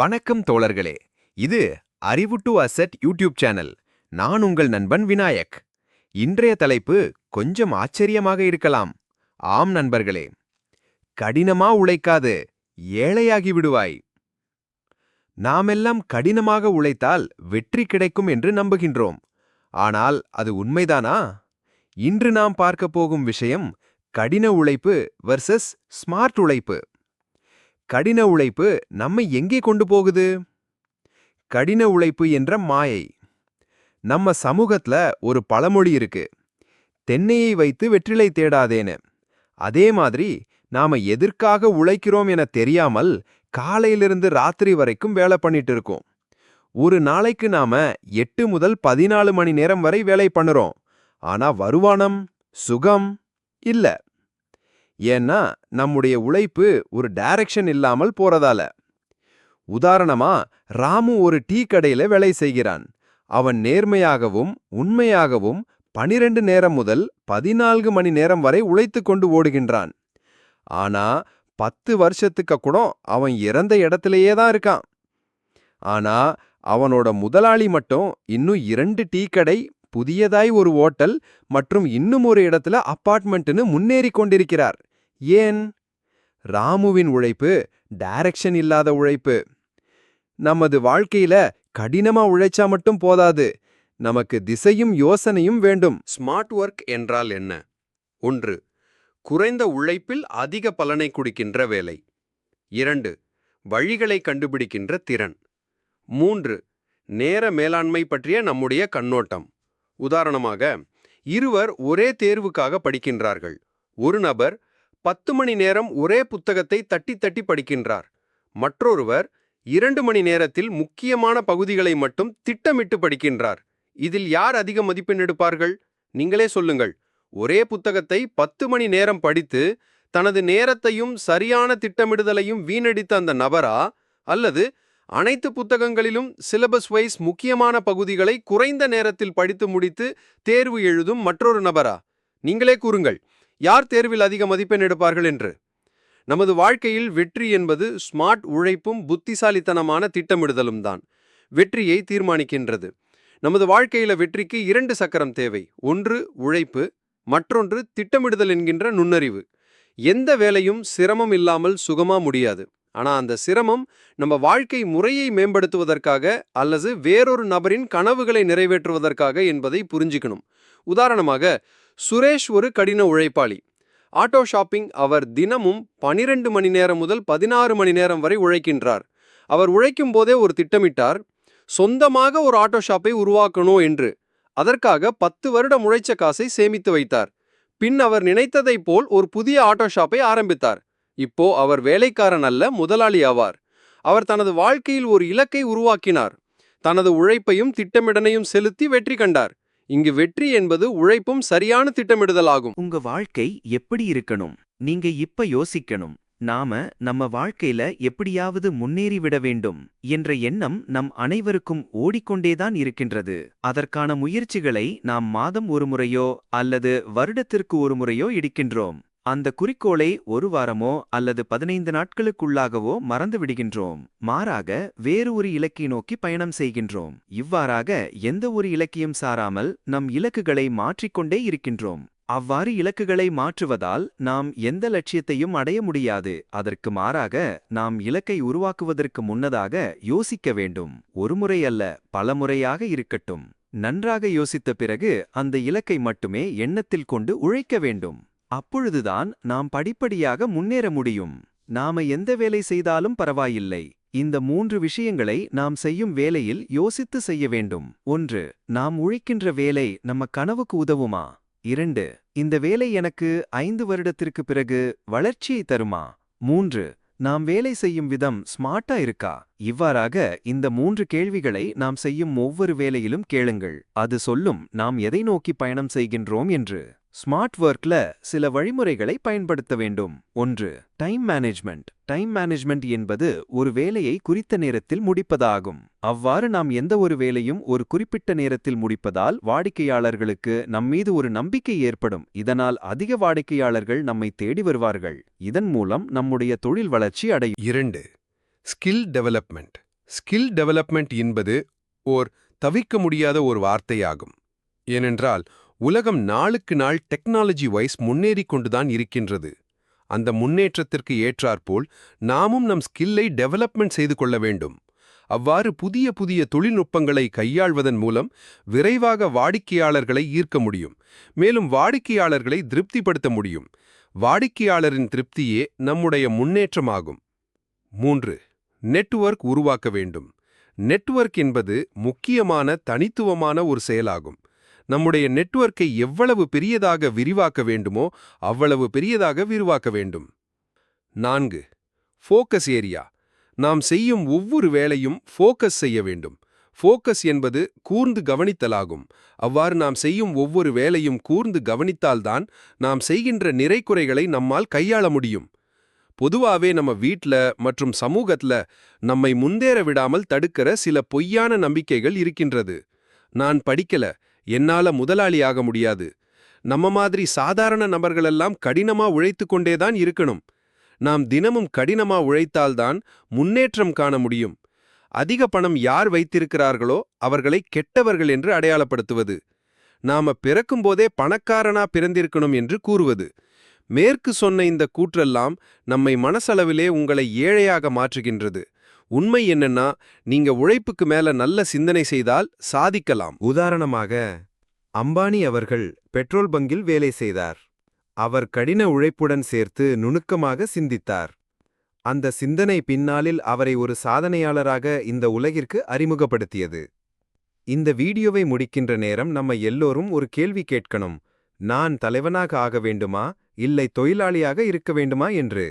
வணக்கம் தோழர்களே. இது அறிவு டு அசட் யூடியூப் சேனல். நான் உங்கள் நண்பன் விநாயக். இன்றைய தலைப்பு கொஞ்சம் ஆச்சரியமாக இருக்கலாம். ஆம் நண்பர்களே. கடினமா உழைக்காது ஏழையாகி விடுவாய். நாமெல்லாம் கடினமாக உழைத்தால் வெற்றி கிடைக்கும் என்று நம்புகின்றோம். ஆனால் அது உண்மைதானா? இன்று நாம் பார்க்க போகும் விஷயம் கடின உழைப்பு வர்சஸ் ஸ்மார்ட் உழைப்பு. கடின உழைப்பு நம்மை எங்கே கொண்டு போகுது? கடின உழைப்பு என்ற மாயை. நம்ம சமூகத்துல ஒரு பழமொழி இருக்கு. தென்னையை வைத்து வெற்றிலை தேடாதேன்னு. அதே மாதிரி நாம எதற்காக உழைக்கிறோம் என தெரியாமல் காலையிலிருந்து ராத்திரி வரைக்கும் வேலை பண்ணிட்டு இருக்கோம். ஒரு நாளைக்கு நாம எட்டு முதல் பதினாலு மணி நேரம் வரை வேலை பண்ணுறோம். ஆனா வருமானம் சுகம் இல்லை. ஏன்னா நம்முடைய உழைப்பு ஒரு டைரக்ஷன் இல்லாமல் போறதால. உதாரணமா ராமு ஒரு டீ கடையில வேலை செய்கிறான். அவன் நேர்மையாகவும் உண்மையாகவும் பனிரெண்டு நேரம் முதல் பதினான்கு மணி நேரம் வரை உழைத்து கொண்டு ஓடுகின்றான். ஆனா பத்து வருஷத்துக்கு கூட அவன் இறந்த இடத்திலேயே தான் இருக்கான். ஆனா அவனோட முதலாளி மட்டும் இன்னும் இரண்டு டீ கடை புதியதாய் ஒரு ஓட்டல் மற்றும் இன்னும் ஒரு இடத்துல அப்பார்ட்மெண்ட்னு முன்னேறி கொண்டிருக்கிறார். ஏன்? ராமுவின் உழைப்பு டைரக்ஷன் இல்லாத உழைப்பு. நமது வாழ்க்கையில கடினமா உழைச்சா மட்டும் போதாது. நமக்கு திசையும் யோசனையும் வேண்டும். ஸ்மார்ட் ஒர்க் என்றால் என்ன? ஒன்று குறைந்த உழைப்பில் அதிக பலனை கொடுக்கின்ற வேலை. இரண்டு வழிகளை கண்டுபிடிக்கின்ற திறன். மூன்று நேர மேலாண்மை பற்றிய நம்முடைய கண்ணோட்டம். உதாரணமாக இருவர் ஒரே தேர்வுக்காக படிக்கின்றார்கள். ஒரு நபர் பத்து மணி நேரம் ஒரே புத்தகத்தை தட்டி தட்டி படிக்கின்றார். மற்றொருவர் இரண்டு மணி நேரத்தில் முக்கியமான பகுதிகளை மட்டும் திட்டமிட்டு படிக்கின்றார். இதில் யார் அதிக மதிப்பெண் எடுப்பார்கள்? நீங்களே சொல்லுங்கள். ஒரே புத்தகத்தை பத்து மணி நேரம் படித்து தனது நேரத்தையும் சரியான திட்டமிடுதலையும் வீணடித்த அந்த நபரா? அல்லது அனைத்து புத்தகங்களிலும் சிலபஸ் வைஸ் முக்கியமான பகுதிகளை குறைந்த நேரத்தில் படித்து முடித்து தேர்வு எழுதும் மற்றொரு நபரா? நீங்களே கூறுங்கள். யார் தேர்வில் அதிக மதிப்பெண் எடுப்பார்கள் என்று? நமது வாழ்க்கையில் வெற்றி என்பது ஸ்மார்ட் உழைப்பும் புத்திசாலித்தனமான திட்டமிடுதலும் தான். வெற்றியை தீர்மானிக்கின்றது. நமது வாழ்க்கையில வெற்றிக்கு இரண்டு சக்கரம் தேவை. ஒன்று உழைப்பு. மற்றொன்று திட்டமிடுதல் என்கின்ற நுண்ணறிவு. எந்த வேலையும் சிரமம் இல்லாமல் சுகமா முடியாது. ஆனா அந்த சிரமம் நம்ம வாழ்க்கை முறையை மேம்படுத்துவதற்காக அல்லது வேறொரு நபரின் கனவுகளை நிறைவேற்றுவதற்காக என்பதை புரிஞ்சுக்கணும். உதாரணமாக சுரேஷ் ஒரு கடின உழைப்பாளி. ஆட்டோ ஷாப்பிங் அவர் தினமும் பனிரெண்டு மணி நேரம் முதல் பதினாறு மணி நேரம் வரை உழைக்கின்றார். அவர் உழைக்கும் போதே ஒரு திட்டமிட்டார் சொந்தமாக ஒரு ஆட்டோ ஷாப்பை உருவாக்கணும் என்று. அதற்காக பத்து வருடம் உழைச்ச காசை சேமித்து வைத்தார். பின் அவர் நினைத்ததைப் போல் ஒரு புதிய ஆட்டோ ஷாப்பை ஆரம்பித்தார். இப்போ அவர் வேலைக்காரன் அல்ல முதலாளி ஆவார். அவர் தனது வாழ்க்கையில் ஒரு இலக்கை உருவாக்கினார். தனது உழைப்பையும் திட்டமிடனையும் செலுத்தி வெற்றி கண்டார். இங்கு வெற்றி என்பது உழைப்பும் சரியான திட்டமிடுதலாகும். உங்க வாழ்க்கை எப்படி இருக்கணும்? நீங்க இப்ப யோசிக்கணும். நாம நம்ம வாழ்க்கையில எப்படியாவது முன்னேறிவிட வேண்டும் என்ற எண்ணம் நம் அனைவருக்கும் ஓடிக்கொண்டேதான் இருக்கின்றது. அதற்கான முயற்சிகளை நாம் மாதம் ஒரு முறையோ அல்லது வருடத்திற்கு ஒரு முறையோ இடிக்கின்றோம் அந்த குறிக்கோளை ஒரு வாரமோ அல்லது பதினைந்து நாட்களுக்குள்ளாகவோ மறந்து விடுகின்றோம் மாறாக வேறு ஒரு இலக்கை நோக்கி பயணம் செய்கின்றோம். இவ்வாறாக எந்த ஒரு இலக்கியம் சாராமல் நம் இலக்குகளை மாற்றிக்கொண்டே இருக்கின்றோம். அவ்வாறு இலக்குகளை மாற்றுவதால் நாம் எந்த லட்சியத்தையும் அடைய முடியாது. அதற்கு மாறாக நாம் இலக்கை உருவாக்குவதற்கு முன்னதாக யோசிக்க வேண்டும். ஒருமுறை அல்ல பல முறையாக இருக்கட்டும். நன்றாக யோசித்த பிறகு அந்த இலக்கை மட்டுமே எண்ணத்தில் கொண்டு உழைக்க வேண்டும். அப்பொழுதுதான் நாம் படிப்படியாக முன்னேற முடியும். நாம எந்த வேலை செய்தாலும் பரவாயில்லை. இந்த மூன்று விஷயங்களை நாம் செய்யும் வேலையில் யோசித்து செய்ய வேண்டும். ஒன்று நாம் உழைக்கின்ற வேலை நம்ம கனவுக்கு உதவுமா? இரண்டு இந்த வேலை எனக்கு ஐந்து வருடத்திற்கு பிறகு வளர்ச்சியை தருமா? மூன்று நாம் வேலை செய்யும் விதம் ஸ்மார்ட்டா இருக்கா? இவ்வாறாக இந்த மூன்று கேள்விகளை நாம் செய்யும் ஒவ்வொரு வேலையிலும் கேளுங்கள். அது சொல்லும் நாம் எதை நோக்கி பயணம் செய்கின்றோம் என்று. ஸ்மார்ட் ஒர்க்ல சில வழிமுறைகளை பயன்படுத்த வேண்டும். ஒன்று டைம் மேனேஜ்மெண்ட். டைம் மேனேஜ்மெண்ட் என்பது ஒரு வேலையை குறித்த நேரத்தில் முடிப்பதாகும். அவ்வாறு நாம் எந்த ஒரு வேலையும் ஒரு குறிப்பிட்ட நேரத்தில் முடிப்பதால் வாடிக்கையாளர்களுக்கு நம்மீது ஒரு நம்பிக்கை ஏற்படும். இதனால் அதிக வாடிக்கையாளர்கள் நம்மை தேடி வருவார்கள். இதன் மூலம் நம்முடைய தொழில் வளர்ச்சி அடையும் இரண்டு ஸ்கில் டெவலப்மெண்ட். ஸ்கில் டெவலப்மெண்ட் என்பது ஓர் தவிர்க்க முடியாத ஒரு வார்த்தையாகும். ஏனென்றால் உலகம் நாளுக்கு நாள் டெக்னாலஜி வைஸ் முன்னேறிக் கொண்டுதான் இருக்கின்றது. அந்த முன்னேற்றத்திற்கு ஏற்றாற்போல் நாமும் நம் ஸ்கில்லை டெவலப்மெண்ட் செய்து கொள்ள வேண்டும். அவ்வாறு புதிய புதிய தொழில்நுட்பங்களை கையாள்வதன் மூலம் விரைவாக வாடிக்கையாளர்களை ஈர்க்க முடியும். மேலும் வாடிக்கையாளர்களை திருப்திப்படுத்த முடியும். வாடிக்கையாளரின் திருப்தியே நம்முடைய முன்னேற்றமாகும். மூன்று நெட்வொர்க் உருவாக்க வேண்டும். நெட்வொர்க் என்பது முக்கியமான தனித்துவமான ஒரு செயலாகும். நம்முடைய நெட்வொர்க்கை எவ்வளவு பெரியதாக விரிவாக்க வேண்டுமோ அவ்வளவு பெரியதாக விரிவாக்க வேண்டும். நான்கு. ஃபோக்கஸ் ஏரியா நாம் செய்யும் ஒவ்வொரு வேலையும் ஃபோக்கஸ் செய்ய வேண்டும். ஃபோக்கஸ் என்பது கூர்ந்து கவனித்தலாகும். அவ்வாறு நாம் செய்யும் ஒவ்வொரு வேலையும் கூர்ந்து கவனித்தால்தான் நாம் செய்கின்ற நிறைக்குறைகளை நம்மால் கையாள முடியும். பொதுவாகவே நம்ம வீட்ல மற்றும் சமூகத்துல நம்மை முந்தேற விடாமல் தடுக்கிற சில பொய்யான நம்பிக்கைகள் இருக்கின்றது. நான் படிக்கல. என்னால முதலாளி ஆக முடியாது. நம்ம மாதிரி சாதாரண நபர்களெல்லாம் கடினமா உழைத்து கொண்டேதான் இருக்கணும். நாம் தினமும் கடினமா உழைத்தால்தான் முன்னேற்றம் காண முடியும். அதிக பணம் யார் வைத்திருக்கிறார்களோ அவர்களை கெட்டவர்கள் என்று அடையாளப்படுத்துவது. நாம பிறக்கும்போதே பணக்காரனா பிறந்திருக்கணும் என்று கூறுவது. மேற்கு சொன்ன இந்த கூற்றெல்லாம் நம்மை மனசளவிலே உங்களை ஏழையாக மாற்றுகின்றது. உண்மை என்னன்னா நீங்க உழைப்புக்கு மேல நல்ல சிந்தனை செய்தால் சாதிக்கலாம். உதாரணமாக அம்பானி அவர்கள் பெட்ரோல் பங்கில் வேலை செய்தார். அவர் கடின உழைப்புடன் சேர்த்து நுணுக்கமாக சிந்தித்தார். அந்த சிந்தனை பின்னாளில் அவரை ஒரு சாதனையாளராக இந்த உலகிற்கு அறிமுகப்படுத்தியது. இந்த வீடியோவை முடிக்கின்ற நேரம் நம்ம எல்லோரும் ஒரு கேள்வி கேட்கணும். நான் தலைவனாக ஆக வேண்டுமா? இல்லை தொழிலாளியாக இருக்க வேண்டுமா? என்று.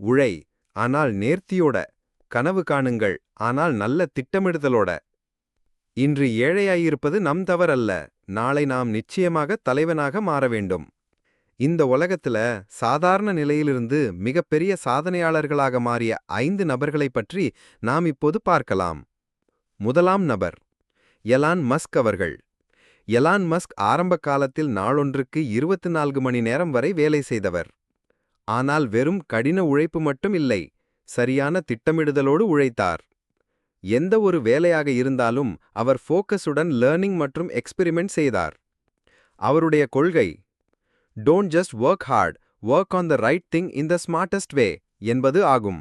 உழை ஆனால் நேர்த்தியோட. கனவு காணுங்கள் ஆனால் நல்ல திட்டமிடுதலோட. இன்று ஏழையாயிருப்பது நம் தவறல்ல நாளை நாம் நிச்சயமாக தலைவனாக மாற வேண்டும். இந்த உலகத்துல சாதாரண நிலையிலிருந்து மிகப்பெரிய சாதனையாளர்களாக மாறிய ஐந்து நபர்களைப் பற்றி நாம் இப்போது பார்க்கலாம். முதலாம் நபர் எலான் மஸ்க் அவர்கள். எலான் மஸ்க் ஆரம்ப காலத்தில் நாளொன்றுக்கு இருபத்தி நான்கு மணி நேரம் வரை வேலை செய்தவர். ஆனால் வெறும் கடின உழைப்பு மட்டும் இல்லை சரியான திட்டமிடுதலோடு உழைத்தார். எந்த ஒரு வேலையாக இருந்தாலும் அவர் ஃபோக்கஸுடன் லேர்னிங் மற்றும் எக்ஸ்பெரிமெண்ட் செய்தார். அவருடைய கொள்கை don't just work hard work on the right thing in the smartest way என்பது ஆகும்.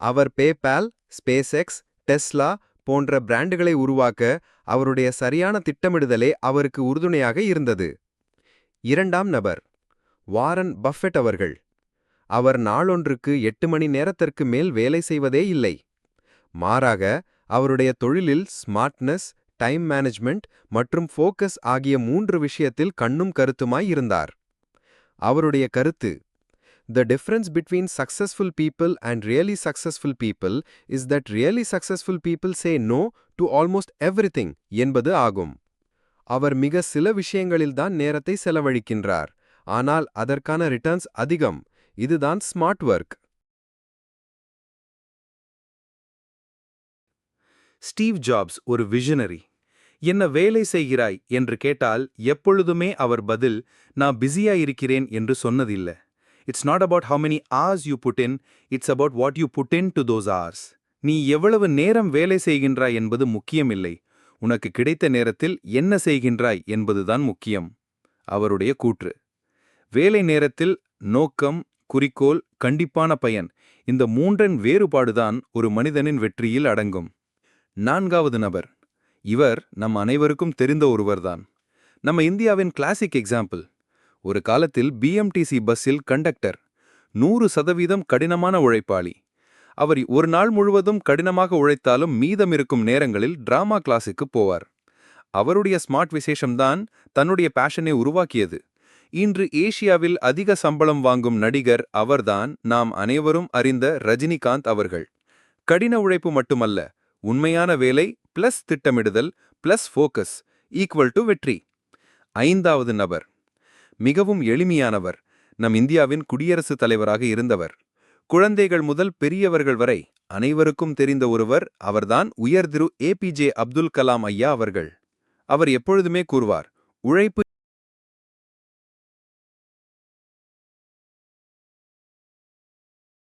அவர் பேபால் ஸ்பேஸ்எக்ஸ் டெஸ்லா போன்ற பிராண்டுகளை உருவாக்க அவருடைய சரியான திட்டமிடுதலே அவருக்கு உறுதுணையாக இருந்தது. இரண்டாம் நபர் வாரன் பஃபெட் அவர்கள். அவர் நாளொன்றுக்கு எட்டு மணி நேரத்திற்கு மேல் வேலை செய்வதே இல்லை. மாறாக அவருடைய தொழிலில் ஸ்மார்ட்னஸ் டைம் மேனேஜ்மெண்ட் மற்றும் ஃபோக்கஸ் ஆகிய மூன்று விஷயத்தில் கண்ணும் கருத்துமாய் இருந்தார். அவருடைய கருத்து the difference between successful people and really successful people is that really successful people say no to almost everything என்பது ஆகும். அவர் மிக சில விஷயங்களில்தான் நேரத்தை செலவழிக்கின்றார் ஆனால் அதற்கான ரிட்டர்ன்ஸ் அதிகம். இதுதான் ஸ்மார்ட் ஒர்க் ஸ்டீவ் ஜாப்ஸ் ஒரு விஷனரி என்ன வேலை செய்கிறாய்? என்று கேட்டால் எப்பொழுதுமே அவர் பதில் நான் பிஸியா இருக்கிறேன் என்று சொன்னதில்ல. It's not about how many hours you put in it's about what you put in to those hours நீ எவ்வளவு நேரம் வேலை செய்கின்றாய் என்பது முக்கியமில்லை. உனக்கு கிடைத்த நேரத்தில் என்ன செய்கின்றாய் என்பதுதான் முக்கியம். அவருடைய கூற்று. வேலை நேரத்தில் நோக்கம் குறிக்கோள் கண்டிப்பான பயன். இந்த மூன்றன் வேறுபாடுதான் ஒரு மனிதனின் வெற்றியில் அடங்கும். நான்காவது நபர். இவர் நம் அனைவருக்கும் தெரிந்த ஒருவர்தான். நம்ம இந்தியாவின் கிளாசிக் எக்ஸாம்பிள் ஒரு காலத்தில் பிஎம்டிசி பஸ்ஸில் கண்டக்டர் நூறு சதவீதம் கடினமான உழைப்பாளி. அவர் ஒரு நாள் முழுவதும் கடினமாக உழைத்தாலும் மீதம் இருக்கும் நேரங்களில் டிராமா கிளாஸுக்கு போவார். அவருடைய ஸ்மார்ட் விசேஷம்தான் தன்னுடைய பேஷனை உருவாக்கியது. இன்று ஏசியாவில் அதிக சம்பளம் வாங்கும் நடிகர் அவர்தான் நாம் அனைவரும் அறிந்த ரஜினிகாந்த் அவர்கள். கடின உழைப்பு மட்டுமல்ல உண்மையான வேலை பிளஸ் திட்டமிடுதல் பிளஸ் ஃபோக்கஸ் ஈக்குவல் டு வெற்றி. ஐந்தாவது நபர். மிகவும் எளிமையானவர் நம் இந்தியாவின் குடியரசுத் தலைவராக இருந்தவர். குழந்தைகள் முதல் பெரியவர்கள் வரை அனைவருக்கும் தெரிந்த ஒருவர் அவர்தான் உயர் திரு ஏபிஜே அப்துல் கலாம் ஐயா அவர்கள். அவர் எப்பொழுதுமே கூறுவார் உழைப்பு